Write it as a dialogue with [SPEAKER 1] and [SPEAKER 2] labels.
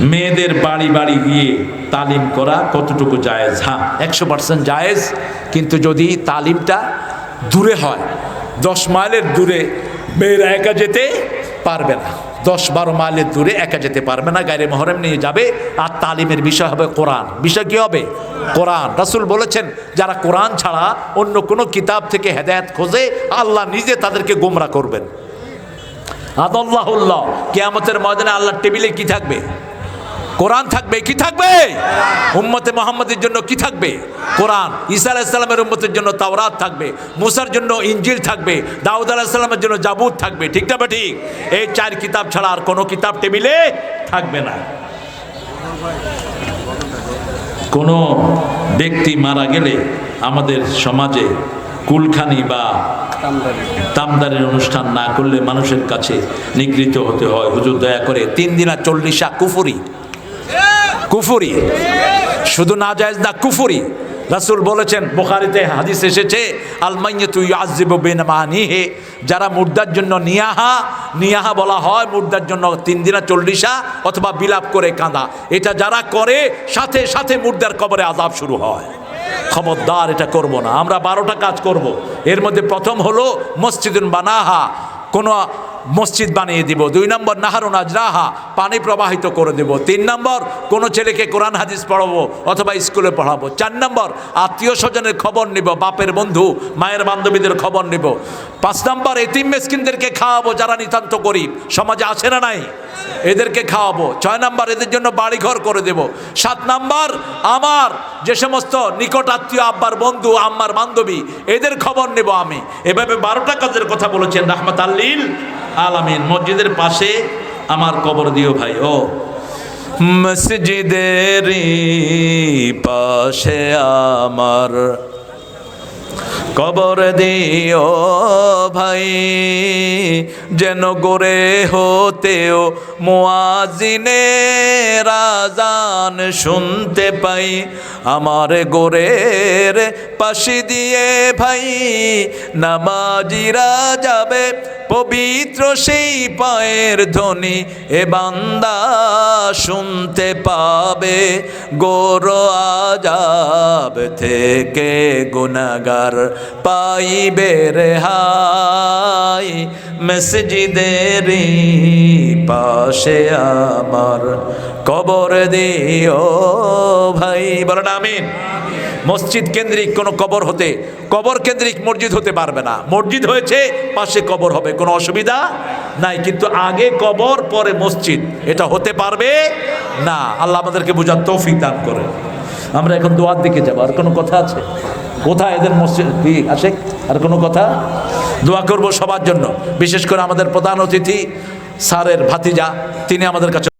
[SPEAKER 1] মেয়েদের বাড়ি বাড়ি গিয়ে তালিম করা কতটুকু জায়েজ? হ্যাঁ একশো পার্সেন্ট জায়েজ, কিন্তু যদি তালিমটা দূরে হয়, দশ মাইলের দূরে মেয়েরা একা যেতে পারবে না। দশ বারো মাইলের দূরে একা যেতে পারবে না গায়ে মহরম নিয়ে যাবে। আর তালিমের বিষয় হবে কোরআন। বিষয় কী হবে? কোরআন। রাসুল বলেছেন, যারা কোরআন ছাড়া অন্য কোনো কিতাব থেকে হেদায়ত খোঁজে, আল্লাহ নিজে তাদেরকে গোমরা করবেন। আদল্লাহুল্লাহ। কেয়ামতের ময়দানে আল্লাহর টেবিলে কি থাকবে? কোরআন থাকবে, কি থাকবে? উম্মতে মোহাম্মদের জন্য কি থাকবে? কোরআন। ঈসা আলাইসাল্লামের উম্মতের জন্য তাওরাত থাকবে, মুসার জন্য ইঞ্জিল থাকবে, দাউদ আলাহিসাল্লামের জন্য জাবুদ থাকবে, ঠিক না ঠিক এই চার কিতাব ছাড়া আর কোনো কিতাব টেবিলে থাকবে না। কোনো ব্যক্তি মারা গেলে আমাদের সমাজে কুলখানি বা তামদারের অনুষ্ঠান না করলে মানুষের কাছে নিগৃহীত হতে হয়। হুজুর দয়া করে তিন দিন চল্লিশা কুফুরি কুফুরি। শুধু না জায়েজ না, কুফুরি। রাসুল বলেছেন, বোখারিতে হাদিস এসেছে বেনমানিহে। যারা মুর্দার জন্য নিয়াহা নিয়াহা বলা হয়, মুর্দার জন্য তিন দিনা চল্লিশা অথবা বিলাপ করে কাঁদা। এটা যারা করে, সাথে সাথে মুর্দার কবরে আজাব শুরু হয়। খবরদার, এটা করব না। আমরা বারোটা কাজ করব। এর মধ্যে প্রথম হলো মসজিদুন বানাহা। কোনো মসজিদ বানিয়ে দিব। দুই নম্বর নাহারুন আজরাহা পানি প্রবাহিত করে দেব। তিন নম্বর, কোনো ছেলেকে কোরআন হাদিস পড়াবো অথবা স্কুলে পড়াবো। চার নম্বর, আত্মীয় স্বজনের খবর নিব, বাপের বন্ধু, মায়ের বান্ধবীদের খবর নিব। পাঁচ নম্বর, এতিম মেসকিনদেরকে খাওয়াবো যারা নিতান্ত গরিব। সমাজে আছে না নাই? এদেরকে খাওয়াবো। ছয় নাম্বার, এদের জন্য বাড়িঘর করে দেব। সাত নাম্বার, আমার যে সমস্ত নিকট আত্মীয় আব্বার বন্ধু, আম্মার বান্ধবী, এদের খবর নেব আমি। এভাবে বারোটা কাজের কথা বলেছেন রাহমাত আল্লিল আলামিন মসজিদের পাশে আমার কবর দিও ভাই ও। মসজিদের পাশে আমার কবর দিও ভাই, যেন গোরে হতেও মোয়াজিনে রাজান শুনতে পাই। আমার গোরের পাশে দিয়ে ভাই নামাজিরা যাবে পবিত্র সেই পায়ের ধ্বনি এ বান্দা শুনতে পাবে। গোর আজাব থেকে গুনাগার পাইবে রেহাই মসজিদের পাশে আমার কবর দিও ভাই। বলেন আমিন। মসজিদ কেন্দ্রিক কোনো কবর হতে, কবর কেন্দ্রিক মসজিদ হতে পারবে না। মসজিদ হয়েছে, পাশে কবর হবে, কোনো অসুবিধা নাই। কিন্তু আগে কবর, পরে মসজিদ, এটা হতে পারবে না। আল্লাহ আমাদেরকে বোঝার তৌফিক দান করে। আমরা এখন দোয়ার দিকে যাব, আর কোনো কথা আছে? কোথায় এদের মসজিদ? কি আছে আর কোনো কথা? দোয়া করব সবার জন্য। বিশেষ করে আমাদের প্রধান অতিথি স্যারের ভাতিজা, তিনি আমাদের কাছে